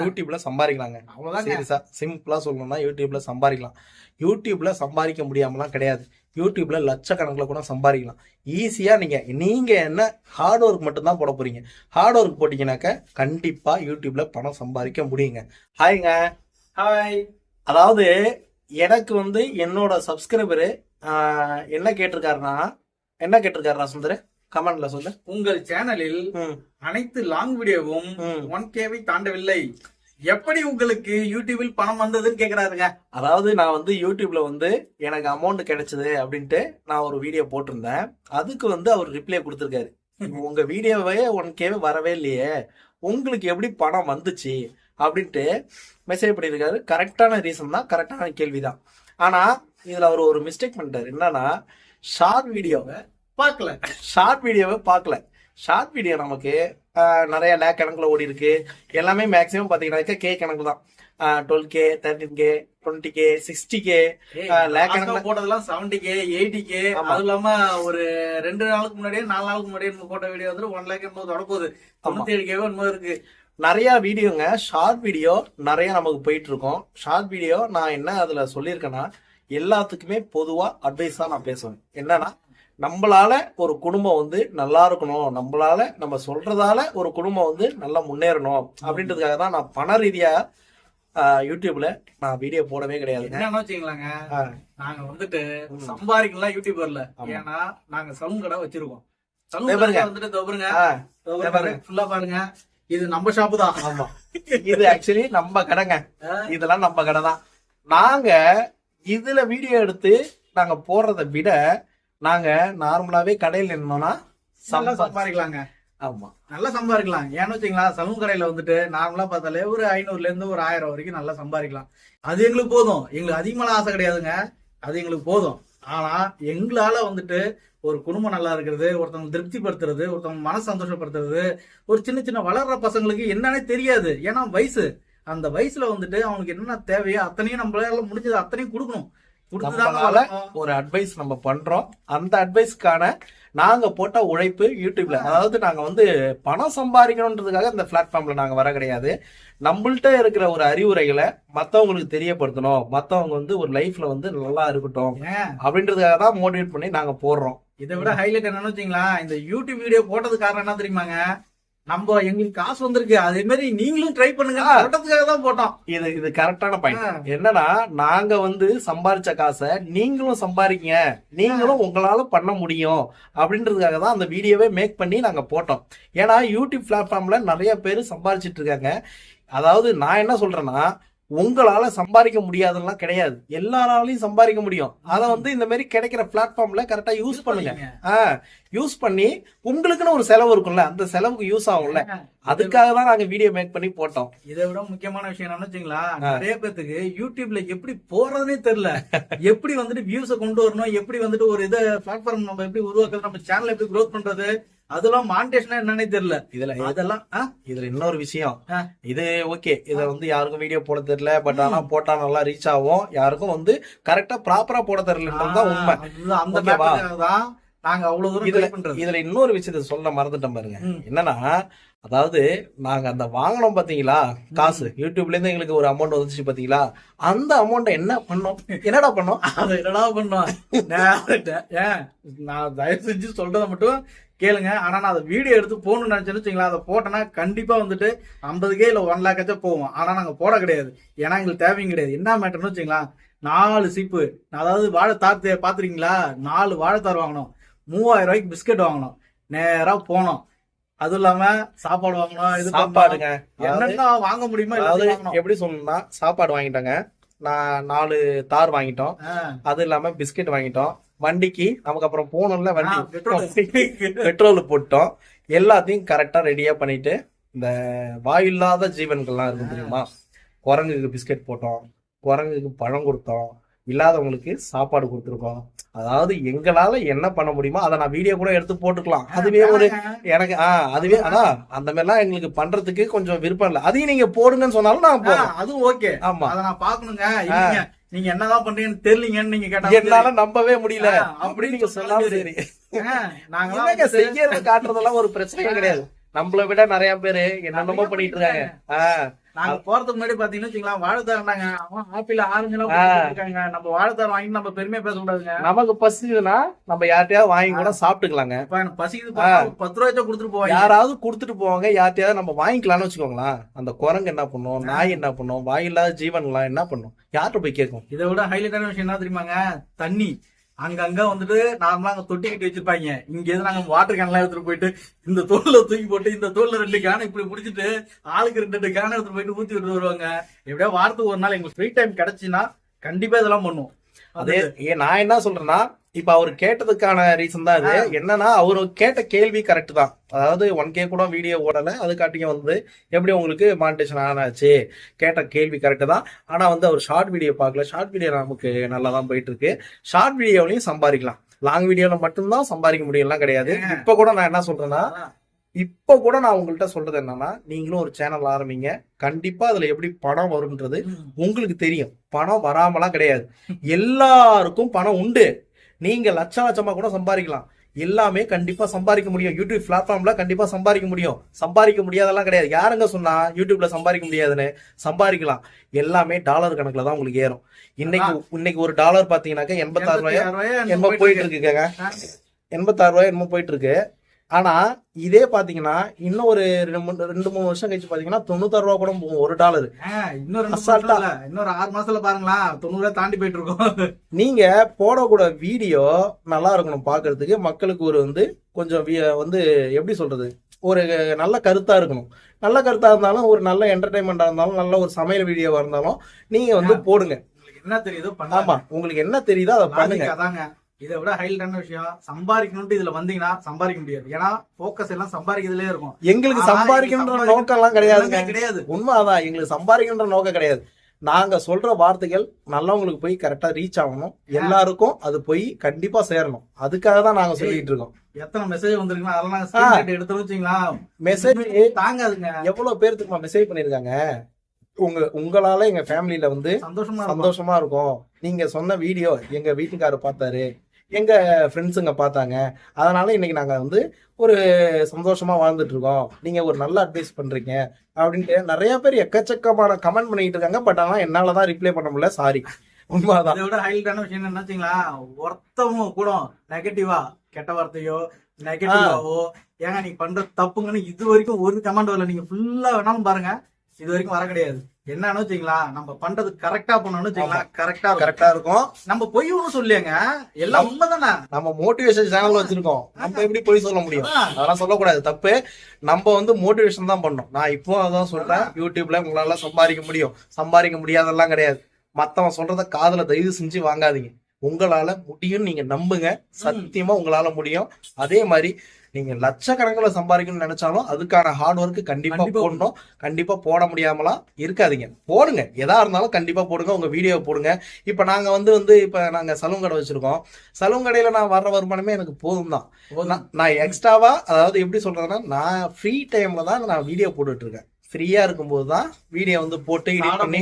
யூடியூப்ல சம்பாதிக்கலாங்க. அவ்வளவுதாங்க. சீரியஸா சிம்பிளா சொல்லணும்னா யூடியூப்ல சம்பாதிக்கலாம். யூடியூப்ல சம்பாதிக்க முடியாமலாம் கிடையாது. யூடியூப்ல லட்சக்கணக்கில் கூட சம்பாதிக்கலாம். ஈஸியா நீங்க நீங்க என்ன ஹார்ட் ஒர்க் மட்டும் தான் போட போறீங்க. ஹார்ட் ஒர்க் போட்டீங்கன்னாக்க கண்டிப்பா யூடியூப்ல பணம் சம்பாதிக்க முடியுங்க. ஹாய்ங்க ஹாய் அதாவது எனக்கு வந்து என்னோட சப்ஸ்கிரைபரு என்ன கேட்டிருக்காருன்னா என்ன கேட்டிருக்காருண்ணா சுந்தர்? கமெண்ட்ல சொல்லு. உங்கள் சேனலில் அனைத்து லாங் வீடியோவும். ஒன் கேவை தாண்டவில்லை. எப்படி உங்களுக்கு யூடியூபில் பணம் வந்ததுன்னு கேக்குறாருங்க. அதாவது நான் வந்து யூடியூப்ல வந்து எனக்கு அமௌண்ட் கிடைச்சது அப்படின்ட்டு நான் ஒரு வீடியோ போட்டிருந்தேன். அதுக்கு வந்து அவர் ரிப்ளை கொடுத்துருக்காரு. உங்க வீடியோவே ஒன் கேவே வரவே இல்லையே. உங்களுக்கு எப்படி பணம் வந்துச்சு அப்படின்ட்டு மெசேஜ் பண்ணியிருக்காரு. கரெக்டான ரீசன் தான் கரெக்டான கேள்விதான். ஆனா இதுல அவர் ஒரு மிஸ்டேக் பண்ணிட்டாரு. என்னன்னா ஷார்ட் வீடியோவை பார்க்கல. ஷார்ட் வீடியோவை பார்க்கல. ஷார்ட் வீடியோ நமக்கு நிறைய லேக் கணக்குல ஓடி இருக்கு. எல்லாமே மேக்ஸிமம் பாத்தீங்கன்னாக்கா கே கணக்கு தான். Twelve K thirteen K twenty K sixty K lakh கணக்குல போட்டதெல்லாம் செவன்டி கே எயிட்டி கே ஆமா. அது இல்லாம ஒரு ரெண்டு நாளுக்கு முன்னாடியே நாலு நாளுக்கு முன்னாடியே போட்ட வீடியோ வந்து ஒன் லேக் என்பது தொடப்போகுது தொண்ணூத்தி ஏழு கேவோ என்னமோ இருக்கு. நிறைய வீடியோங்க ஷார்ட் வீடியோ நிறைய நமக்கு போயிட்டு இருக்கோம். ஷார்ட் வீடியோ நான் என்ன அதுல சொல்லியிருக்கேன்னா எல்லாத்துக்குமே பொதுவா அட்வைஸா நான் பேசுவேன். என்னன்னா நம்மளால ஒரு குடும்பம் வந்து நல்லா இருக்கணும். நம்மளால நம்ம சொல்றதால ஒரு குடும்பம் வந்து நல்லா முன்னேறணும். அப்படின்றதுக்காக தான் நான் பண ரீதியா யூடியூப்ல நான் வீடியோ போடவே கிடையாதுங்க என்னன்னு வச்சுக்கலாங்க நாங்க வந்துட்டு. சம்பாதிக்கலாம் யூடியூபர்ல ஆமா. ஏன்னா நாங்க சலூன் கடை வச்சிருக்கோம். சலூன். கடை வந்துட்டு பாருங்க. ஃபுல்லா பாருங்க. இது நம்ம ஷாப்பு தான். ஆமா. இது ஆக்சுவலி நம்ம கடைங்க. இதெல்லாம் நம்ம கடை தான் நாங்க இதுல வீடியோ எடுத்து நாங்க போடுறத விட நாங்க நார்மலாவே கடையில் நின்னோம்னா சம்பாதிக்கலாங்க. ஆமா. நல்லா சம்பாதிக்கலாம். ஏன்னு வச்சுங்களா சலூன் கடையில வந்துட்டு நார்மலா பார்த்தாலே ஒரு ஐநூறுல இருந்து ஒரு ஆயிரம் வரைக்கும் நல்லா சம்பாதிக்கலாம். அது எங்களுக்கு போதும். எங்களுக்கு அதிகமான ஆசை கிடையாதுங்க. அது எங்களுக்கு போதும். ஆனா எங்களால வந்துட்டு ஒரு குடும்பம் நல்லா இருக்கிறது ஒருத்தவங்க திருப்திப்படுத்துறது ஒருத்தவங்க மன சந்தோஷப்படுத்துறது ஒரு சின்ன சின்ன வளர்ற பசங்களுக்கு என்னன்னே தெரியாது. ஏன்னா வயசு. அந்த வயசுல வந்துட்டு அவனுக்கு என்னென்ன தேவையோ அத்தனையும் நம்மளால முடிஞ்சது அத்தனையும் கொடுக்கணும். நம்மளால. ஒரு அட்வைஸ் நம்ம பண்றோம். அந்த அட்வைஸ்க்கான நாங்க போட்ட உழைப்பு யூடியூப்ல. அதாவது நாங்க வந்து பணம் சம்பாதிக்கணுன்றதுக்காக இந்த பிளாட்ஃபார்ம்ல நாங்க வர கிடையாது. நம்மள்ட்ட இருக்கிற ஒரு அறிவுரைகளை மத்தவங்களுக்கு தெரியப்படுத்தணும். மத்தவங்க வந்து ஒரு லைஃப்ல வந்து நல்லா இருக்கட்டும் அப்படின்றதுக்காக தான் மோட்டிவேட் பண்ணி நாங்க போடுறோம். இதை விட ஹைலைட் என்னன்னு வச்சுங்களா இந்த யூடியூப் வீடியோ போட்டது காரணம் என்ன தெரியுமாங்க? நம்ம எங்களுக்கு காசு வந்திருக்கு. அதே மாதிரி நீங்களும் ட்ரை பண்ணுங்க. போட்டதுக்காக தான் போட்டோம். இது இது கரெக்டான. பாயிண்ட் என்னன்னா நாங்க வந்து சம்பாரிச்ச காசை நீங்களும் சம்பாதிக்கீங்க. நீங்களும் உங்களால பண்ண முடியும். அப்படின்றதுக்காக தான் அந்த வீடியோவே மேக் பண்ணி நாங்க போட்டோம். ஏன்னா யூடியூப் பிளாட்ஃபார்ம்ல நிறைய பேர் சம்பாரிச்சிட்டு இருக்காங்க. அதாவது நான் என்ன சொல்றேன்னா உங்களால சம்பாதிக்க முடியாதுலாம் கிடையாது. எல்லாராலையும் சம்பாதிக்க முடியும். அதை வந்து இந்த மாதிரி கிடைக்கிற பிளாட்ஃபார்ம்ல கரெக்டா யூஸ் பண்ணுங்க. யூஸ் பண்ணி உங்களுக்குன்னு ஒரு செலவு இருக்கும்ல அந்த செலவுக்கு யூஸ் ஆகும்ல. அதுக்காக தான் நாங்க வீடியோ மேக் பண்ணி போட்டோம். இதை விட முக்கியமான விஷயம் என்னன்னு வச்சுங்களா நிறைய பேத்துக்கு யூடியூப்ல எப்படி போறதுனே தெரியல. எப்படி வந்துட்டு வியூஸ கொண்டு வரணும் எப்படி வந்துட்டு ஒரு இதை பிளாட்ஃபார்ம் நம்ம எப்படி உருவாக்குறது நம்ம சேனல் எப்படி growth பண்றது அதெல்லாம் மானிட்டேஷனா என்னன்னே தெரியல. இதுல அதெல்லாம்? இதுல இன்னொரு விஷயம். இது ஓகே. இத வந்து யாருக்கும் வீடியோ போட தெரியல பட் ஆனா போட்டா நல்லா ரீச் ஆகும். யாருக்கும் வந்து கரெக்டா ப்ராப்பரா போட தெரியலன்றதுதான் உண்மை. அதுதான் அந்த தான் நாங்க அவ்வளவு தூரம் இதுல இதுல இன்னொரு விஷயத்த சொல்ல மறந்துட்டேன் பாருங்க. என்னன்னா அதாவது நாங்க அந்த வாங்கினோம் பாத்தீங்களா? காசு. யூடியூப்ல இருந்து எங்களுக்கு ஒரு அமௌண்ட் வந்துச்சு பாத்தீங்களா? அந்த அமௌண்ட்டை என்ன பண்ணோம்? என்னடா பண்ணோம்? அதை என்னடா பண்ணோம்? நான் தயவு செஞ்சு சொல்றதை மட்டும் கேளுங்க. ஆனா நான் அதை வீடியோ எடுத்து போகணும்னு நினைச்சேன்னு வச்சுங்களா அதை போட்டேன்னா கண்டிப்பா வந்துட்டு ஐம்பது கே இல்ல ஒன் லேக்காச்சும் போவோம் ஆனா நாங்க போட கிடையாது. ஏன்னா எங்களுக்கு தேவையும் கிடையாது. என்ன மேட்டர்னு வச்சுங்களா நாலு சீப்பு அதாவது வாழைத்தார் தே- பாத்துறீங்களா நாலு வாழைத்தார் வாங்கணும். மூவாயிரம் ரூபாய்க்கு பிஸ்கட் வாங்கணும். நேரா போனோம் அதுவும் இல்லாம சாப்பாடு வாங்கணும் இது. சாப்பாடுங்க. என்னென்ன வாங்க முடியுமோ அதாவது எப்படி சொல்லணும்னா சாப்பாடு வாங்கிட்டோங்க. நான் நாலு தார் வாங்கிட்டோம். அது இல்லாம பிஸ்கட் வாங்கிட்டோம். வண்டிக்கு நமக்கு அப்புறம் போகணும்ல வண்டி. பெட்ரோல் போட்டோம். எல்லாத்தையும் கரெக்டா ரெடியா பண்ணிட்டு இந்த வாயில்லாத ஜீவன்கள்லாம் இருக்கும் தெரியுமா? குரங்குக்கு பிஸ்கட் போட்டோம் குரங்குக்கு பழம் கொடுத்தோம் இல்லாதவங்களுக்கு சாப்பாடு கொடுத்துருக்கோம். அதாவது எங்களால என்ன பண்ண முடியுமோ அதை நான் வீடியோ கூட எடுத்து போட்டுக்கலாம். அதுவே ஒரு எனக்கு ஆ அதுவே அதான் அந்த மாதிரிலாம் எங்களுக்கு பண்றதுக்கு கொஞ்சம் விருப்பம் இல்லை. அதையும் நீங்க போடுங்கன்னு சொன்னாலும் நான் அதுவும் ஓகே. ஆமா. அத நான் பாக்கணுங்க நீங்க என்னதான் பண்றீங்கன்னு தெரியலீங்கன்னு நீங்க கேட்டா என்னால நம்பவே முடியல. ஆ, அப்படி நீங்க சொன்னாலும் சரி. வந்துட்டு- செய்யறது காட்டுறதெல்லாம் ஒரு பிரச்சனையே கிடையாது. நம்மள விட நிறைய பேரு என்னென்னமோ பண்ணிட்டு இருக்காங்க. நாங்க போறதுக்கு முன்னாடி பாத்தீங்கன்னா வச்சுக்கலாம் வாழைத்தாரண்டாங்க அவன் ஆப்பிள் ஆரஞ்சு எல்லாம் நம்ம வாழைத்தாரம் வாங்கி நம்ம பெருமையா பேச கூடாதுங்க. நமக்கு பசிக்குதுன்னா நம்ம யார்கிட்டயாவது வாங்கி கூட சாப்பிட்டுக்கலாங்க. இப்ப எனக்கு பசிக்குது பத்து ரூபாய் கொடுத்துட்டு போவாங்க. யாராவது கொடுத்துட்டு போவாங்க யார்கிட்டயாவது நம்ம வாங்கிக்கலாம்னு வச்சுக்கோங்களேன். அந்த குரங்கு என்ன பண்ணும் நாய் என்ன பண்ணும் வாயில்லாத ஜீவன்லாம் என்ன பண்ணும்? யார்கிட்ட போய் கேட்கும்? இதை விட ஹைலைட்டான விஷயம் என்ன தெரியுமாங்க? தண்ணி. அங்கங்க வந்துட்டு நார்மலா அங்க தொட்டி கட்டி வச்சிருப்பாங்க. இங்க இருந்து நாங்க வாட்டர் கேன்லாம் எடுத்துட்டு போயிட்டு இந்த தோல்ல தூக்கி போட்டு இந்த தோல்ல ரெண்டு கேனை இப்படி முடிச்சிட்டு ஆளுக்கு ரெண்டு ரெண்டு கேனை எடுத்துட்டு போயிட்டு ஊத்தி விட்டு வருவாங்க. எப்படியா வாரத்துக்கு ஒரு நாள் எங்களுக்கு ஃப்ரீ டைம் கிடைச்சுன்னா கண்டிப்பா இதெல்லாம் பண்ணுவோம். அதே ஏன் நான் என்ன சொல்றேன்னா இப்ப அவர் கேட்டதுக்கான ரீசன் தான் இது. என்னன்னா அவரு கேட்ட கேள்வி கரெக்ட் தான். அதாவது ஒன் கே கூட வீடியோ ஓடல. அதுக்காட்டியும் வந்து எப்படி உங்களுக்கு மானிட்டேஷன் ஆனாச்சு? கேட்ட கேள்வி கரெக்ட் தான். ஆனா வந்து அவர் ஷார்ட் வீடியோ பார்க்கல. ஷார்ட் வீடியோ நமக்கு நல்லா தான் போயிட்டு இருக்கு ஷார்ட் வீடியோலையும் சம்பாதிக்கலாம். லாங் வீடியோல மட்டும்தான் சம்பாதிக்க முடியும்லாம் கிடையாது. இப்ப கூட நான் என்ன சொல்றேன்னா இப்ப கூட நான் உங்கள்கிட்ட சொல்றது என்னன்னா நீங்களும் ஒரு சேனல் ஆரம்பிங்க. கண்டிப்பா அதுல எப்படி பணம் வரும்ன்றது உங்களுக்கு தெரியும். பணம் வராமலாம் கிடையாது. எல்லாருக்கும் பணம் உண்டு. நீங்க லட்ச லட்சமா கூட சம்பாதிக்கலாம். எல்லாமே கண்டிப்பா சம்பாதிக்க முடியும். யூடியூப் பிளாட்ஃபார்ம்ல கண்டிப்பா சம்பாதிக்க முடியும். சம்பாதிக்க முடியாதெல்லாம் கிடையாது. யாருங்க சொன்னா யூடியூப்ல சம்பாதிக்க முடியாதுன்னு? சம்பாதிக்கலாம். எல்லாமே டாலர் கணக்குல தான் உங்களுக்கு ஏறும். இன்னைக்கு இன்னைக்கு ஒரு டாலர் பாத்தீங்கன்னாக்க எண்பத்தாறு ரூபாய்? என்னமோ போயிட்டு இருக்குங்க எண்பத்தாறு ரூபாய் என்னமோ போயிட்டு இருக்கு. ஆனா இதே பாத்தீங்கன்னா இன்னும் ஒரு ரெண்டு மூணு ரெண்டு மூணு வருஷம் கழிச்சு பாத்தீங்கன்னா தொண்ணூத்தாறு ரூபா கூட போகும். ஒரு டாலர் இன்னொரு அசால்ட்டா. இன்னொரு ஆறு மாசத்துல பாருங்களா தொண்ணூறு தாண்டி போயிட்டு இருக்கோம் நீங்க போடக்கூட வீடியோ நல்லா இருக்கணும் பார்க்கிறதுக்கு மக்களுக்கு ஒரு வந்து கொஞ்சம் வந்து எப்படி சொல்றது? ஒரு நல்ல கருத்தா இருக்கணும். நல்ல கருத்தா இருந்தாலும் ஒரு நல்ல என்டர்டைன்மெண்டா இருந்தாலும் நல்ல ஒரு சமையல் வீடியோவா இருந்தாலும் நீங்க வந்து போடுங்க. என்ன தெரியுதோ ஆமா பண்ணாம உங்களுக்கு என்ன தெரியுதோ அதை பண்ணுங்க. அதாங்க. இதை விட ஹைலைட்டான விஷயம் சம்பாதிக்கணும்ட்டு இதுல வந்தீங்கன்னா சம்பாதிக்க முடியாது. ஏன்னா போக்கஸ் எல்லாம் சம்பாதிக்கிறதுலயே இருக்கும். எங்களுக்கு சம்பாதிக்கணுன்ற சம்பாதிக்க- நோக்கம் எல்லாம் கிடையாதுங்க ஒண்ணுமே கிடையாது. உண்மைதான் எங்களுக்கு சம்பாதிக்கின்ற நோக்கம் கிடையாது. நாங்க சொல்ற வார்த்தைகள் நல்லவங்களுக்கு போய் கரெக்டா ரீச் ஆகணும். எல்லாருக்கும் அது போய் கண்டிப்பா சேரணும். அதுக்காக தான் நாங்க சொல்லிட்டு இருக்கோம். எத்தனை மெசேஜ் வந்திருக்குன்னா அதெல்லாம் எடுத்து வச்சுங்களா மெசேஜ் தாங்காதுங்க. எவ்வளவு பேருக்கு மெசேஜ் பண்ணிருக்காங்க உங்க உங்களால எங்க ஃபேமிலில வந்து சந்தோஷமா இருக்கும். சந்தோஷமா இருக்கும். நீங்க சொன்ன வீடியோ எங்க வீட்டுக்காரர் பார்த்தாரு. எங்கள் ஃப்ரெண்ட்ஸுங்க பார்த்தாங்க. அதனால் இன்னைக்கு நாங்கள் வந்து ஒரு சந்தோஷமாக வாழ்ந்துட்டு இருக்கோம். ஒரு நல்ல அட்வைஸ் பண்ணுறீங்க அப்படின்ட்டு நிறைய பேர் எக்கச்சக்கமான கமெண்ட் பண்ணிட்டு இருக்காங்க. பட் ஆனால் என்னால் தான் ரிப்ளை பண்ண முடியல. சாரி உண்மைதான். இதை விட ஹைலைட்டான விஷயம் என்ன வச்சுங்களா? ஒருத்தவங்க கூட நெகட்டிவா கெட்ட வார்த்தையோ நெகட்டிவாவோ ஏங்க நீ பண்ற தப்புங்கன்னு இது வரைக்கும் ஒரு கமெண்ட் வரல. நீங்க ஃபுல்லா வேணாலும் பாருங்க. இது வரைக்கும் வர கிடையாது. என்னன்னு வச்சுங்களா நம்ம பண்றது கரெக்டா பண்ணணும்னு வச்சுங்களா கரெக்டா கரெக்டா இருக்கும். நம்ம பொய் ஒண்ணும் சொல்லியாங்க. எல்லாம் உண்மைதானே? நம்ம மோட்டிவேஷன் சேனல் வச்சிருக்கோம். நம்ம எப்படி போய் சொல்ல முடியும்? அதெல்லாம் சொல்லக்கூடாது. தப்பு. நம்ம வந்து மோட்டிவேஷன் தான் பண்ணோம் நான் இப்போ அதான் சொல்றேன். யூடியூப்ல உங்களால சம்பாதிக்க முடியும். சம்பாதிக்க முடியாதெல்லாம் கிடையாது. மத்தவன் சொல்றத காதுல தயவு செஞ்சு வாங்காதீங்க. உங்களால முடியும் நீங்க நம்புங்க. சத்தியமா உங்களால முடியும். அதே மாதிரி நீங்க லட்சக்கணக்கில் சம்பாதிக்கணும்னு நினைச்சாலும் அதுக்கான ஹார்ட் ஒர்க் கண்டிப்பா போடணும். கண்டிப்பா போட முடியாமலாம் இருக்காதீங்க. போடுங்க. எதா இருந்தாலும் கண்டிப்பா போடுங்க. உங்க வீடியோ போடுங்க. இப்ப நாங்க வந்து வந்து இப்ப நாங்க சலூன் கடை வச்சிருக்கோம். சலூன் கடையில நான் வர்ற வருமானமே எனக்கு போதும். தான் நான் எக்ஸ்ட்ராவா அதாவது எப்படி சொல்றதுன்னா நான் ஃப்ரீ டைம்ல தான் நான் வீடியோ போட்டுட்டு இருக்கேன். ஃப்ரீயா இருக்கும்போது தான் வீடியோ வந்து போட்டு எடிட் பண்ணி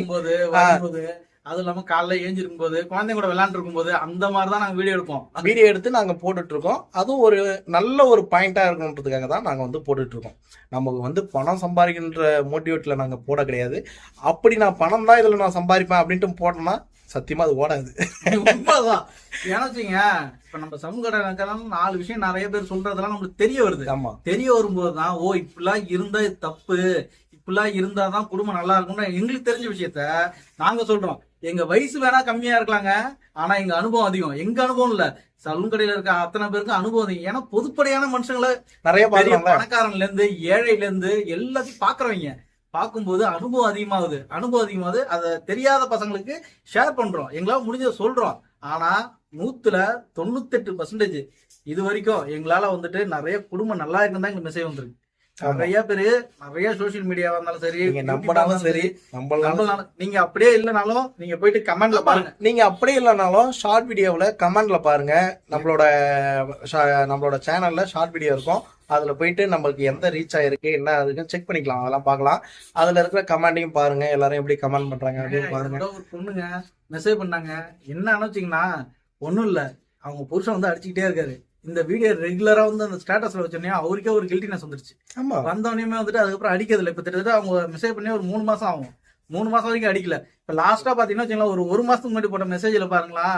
போது வரும்போது அது இல்லாம காலைல ஏஞ்சிருக்கும் போது குழந்தைங்க கூட விளையாண்டு இருக்கும் போது அந்த மாதிரி தான் நாங்க வீடியோ எடுப்போம். வீடியோ எடுத்து நாங்க போட்டுட்டு இருக்கோம் அதுவும் ஒரு நல்ல ஒரு பாயிண்டா இருக்கணுன்றதுக்காக தான் நாங்க வந்து போட்டுட்டு இருக்கோம் நமக்கு வந்து பணம் சம்பாதிக்கின்ற மோட்டிவேட்ல நாங்க போட கிடையாது. அப்படி நான் பணம் தான் இதுல நான் சம்பாதிப்பேன் அப்படின்ட்டு போட்டோம்னா சத்தியமா அது ஓடாது. உண்மைதான். ஏன்னா வச்சுங்க இப்ப நம்ம சமூக நாலு விஷயம் நிறைய பேர் சொல்றதெல்லாம் நம்மளுக்கு தெரிய வருது. ஆமா. தெரிய வரும்போது தான் ஓ இப்படிலாம் இருந்தா இது தப்பு. இப்படிலாம் இருந்தாதான் குடும்பம் நல்லா இருக்கும்னு எங்களுக்கு தெரிஞ்ச விஷயத்த நாங்க சொல்றோம். எங்க வயசு வேணா கம்மியா இருக்கலாங்க. ஆனா எங்க அனுபவம் அதிகம். எங்க அனுபவம் இல்ல. சலூன் கடையில இருக்க அத்தனை பேருக்கு அனுபவம் அதிகம். ஏன்னா பொதுப்படையான மனுஷங்களை நிறைய பெரிய பாக்குறாங்க பணக்காரன்ல இருந்து ஏழையில இருந்து எல்லாத்தையும் பாக்குறவங்க பார்க்கும்போது அனுபவம் அதிகமாகுது. அனுபவம் அதிகமாகுது. அதை தெரியாத பசங்களுக்கு ஷேர் பண்றோம். எங்களால முடிஞ்சதை சொல்றோம். ஆனா நூத்துல தொண்ணூத்தெட்டு பர்சன்டேஜ் இது வரைக்கும் எங்களால வந்துட்டு நிறைய குடும்பம் நல்லா இருக்குன்னு தான் எங்களுக்கு மெசேஜ் வந்திருக்கு. நிறைய பேரு நிறைய சோசியல் மீடியாவா இருந்தாலும் சரி நீங்க நம்பினாலும் சரி நம்பலாம் நீங்க அப்படியே இல்லைனாலும் நீங்க போயிட்டு கமெண்ட்ல பாருங்க. நீங்க அப்படியே இல்லைனாலும் ஷார்ட் வீடியோவில் கமெண்ட்ல பாருங்க. நம்மளோட நம்மளோட சேனல்ல ஷார்ட் வீடியோ இருக்கும். அதுல போயிட்டு நம்மளுக்கு எந்த ரீச் ஆயிருக்கு என்ன அதுக்குன்னு செக் பண்ணிக்கலாம். அதெல்லாம் பார்க்கலாம். அதுல இருக்கிற கமெண்டையும் பாருங்க. எல்லாரும் எப்படி கமெண்ட் பண்றாங்க அப்படின்னு பாருங்க. ஒரு பொண்ணுங்க மெசேஜ் பண்ணாங்க. என்ன வச்சுங்கன்னா ஒண்ணும் இல்ல. அவங்க புருஷன் வந்து அடிச்சுக்கிட்டே இருக்காரு. இந்த வீடியோ ரெகுலரா வந்து அந்த ஸ்டேட்டஸ்ல வச்சோன்னே அவருக்கே ஒரு கில்ட்டினஸ் வந்துருச்சு. ஆமா. வந்தவனையுமே வந்துட்டு அதுக்கப்புறம் அடிக்கிறது இல்லை. இப்ப கிட்டத்தட்ட அவங்க மெசேஜ் பண்ணி ஒரு மூணு மாசம் ஆகும். மூணு மாசம் வரைக்கும் அடிக்கல. இப்ப லாஸ்டா பாத்தீங்கன்னா வச்சுக்கோங்களேன், ஒரு ஒரு மாசத்துக்கு முன்னாடி போட்ட மெசேஜ்ல பாருங்களா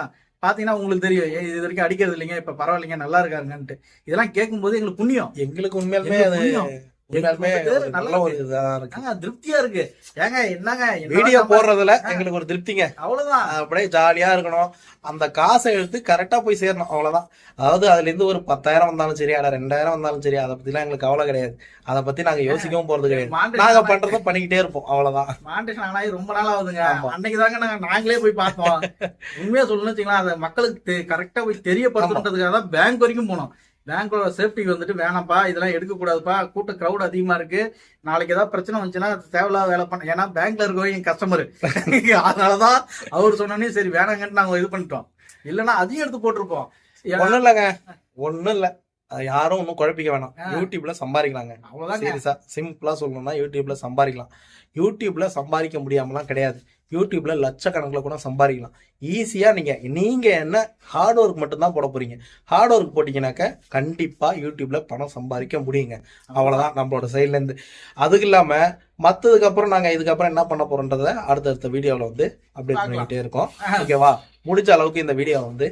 பாத்தீங்கன்னா உங்களுக்கு தெரியும் இது வரைக்கும் அடிக்கிறது இல்லைங்க இப்ப பரவாயில்லைங்க நல்லா இருக்காங்கன்ட்டு இதெல்லாம் கேட்கும்போது எங்களுக்கு புண்ணியம். எங்களுக்கு உண்மையாலுமே திருப்தியா இருக்கு. ஏங்க என்னங்க வீடியோ போடுறதுல எங்களுக்கு ஒரு திருப்திங்க. அவ்வளவுதான். அப்படியே ஜாலியா இருக்கணும். அந்த காசை எடுத்து கரெக்டா போய் சேரணும். அவ்வளவுதான். அதாவது அதுல இருந்து ஒரு பத்தாயிரம் வந்தாலும் சரி அட ரெண்டாயிரம் வந்தாலும் சரி அதை பத்திலாம் எங்களுக்கு கவலை கிடையாது. அதை பத்தி நாங்க யோசிக்கவும் போறது கிடையாது. நாங்க பண்றதும் பண்ணிக்கிட்டே இருப்போம். அவ்வளவுதான். மாண்டேஷன் ஆனாய் ரொம்ப நாள் ஆகுதுங்க. அன்னைக்கு தாங்க நாங்க நாங்களே போய் பார்த்தோம் உண்மையா சொல்லணும்னு வச்சுங்களேன் அதை மக்களுக்கு கரெக்டா போய் தெரியப்படுத்தணுன்றதுக்காக தான் பேங்க் வரைக்கும் போனோம். பேங்கோட சேஃப்டிக்கு வந்துட்டு வேணாம்ப்பா இதெல்லாம் எடுக்க கூடாதுப்பா கூட்ட கிரௌட் அதிகமா இருக்கு. நாளைக்கு ஏதாவது பிரச்சனை வந்துச்சுன்னா தேவையில்லாத வேலை பண்ண ஏன்னா பேங்க்ல இருக்கவங்க என் கஸ்டமர் அதனாலதான் அவர் சொன்னோன்னே சரி வேணாங்கன்ட்டு நாங்க இது பண்ணிட்டோம். இல்லைன்னா அதையும் எடுத்து போட்டிருப்போம். ஒண்ணும் இல்லைங்க. ஒண்ணும் இல்ல. அது யாரும் ஒன்றும் குழப்பிக்க வேணாம். யூடியூப்ல சம்பாதிக்கலாங்க. அவ்வளவுதாங்க. சீரியஸா சிம்பிளா சொல்லணும்னா யூடியூப்ல சம்பாதிக்கலாம். யூடியூப்ல சம்பாதிக்க முடியாமலாம் கிடையாது. யூடியூப்ல லட்சக்கணக்கில் கூட சம்பாதிக்கலாம். ஈஸியா நீங்க நீங்க என்ன ஹார்ட் ஒர்க் மட்டும் தான் போட போறீங்க. ஹார்ட் ஒர்க் போட்டீங்கன்னாக்க கண்டிப்பா யூடியூப்ல பணம் சம்பாதிக்க முடியுங்க. அவ்வளவுதான் நம்மளோட சைட்ல இருந்து. அதுக்கு இல்லாம மத்ததுக்கு அப்புறம் நாங்க இதுக்கப்புறம் என்ன பண்ண போறோன்றத அடுத்தடுத்த வீடியோல வந்து அப்டேட். பண்ணிக்கிட்டே இருக்கோம். ஓகேவா முடிஞ்ச அளவுக்கு இந்த வீடியோவை வந்து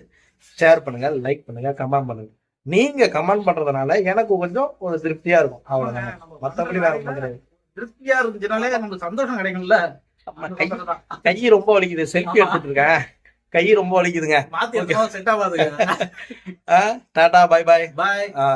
ஷேர் பண்ணுங்க லைக் பண்ணுங்க கமெண்ட் பண்ணுங்க. நீங்க கமெண்ட் பண்றதுனால எனக்கு கொஞ்சம் ஒரு திருப்தியா இருக்கும். அவ்வளவுதான் மத்தபடி வேற திருப்தியா இருந்துச்சுனாலே நமக்கு சந்தோஷம் கிடைக்கும்ல. கை கை ரொம்ப வலிக்குது. செல்ஃபி எடுத்துட்டு இருக்கேன் கை ரொம்ப வலிக்குதுங்க. செட் ஆகாதுங்க. டாடா பாய் பாய் ஆ.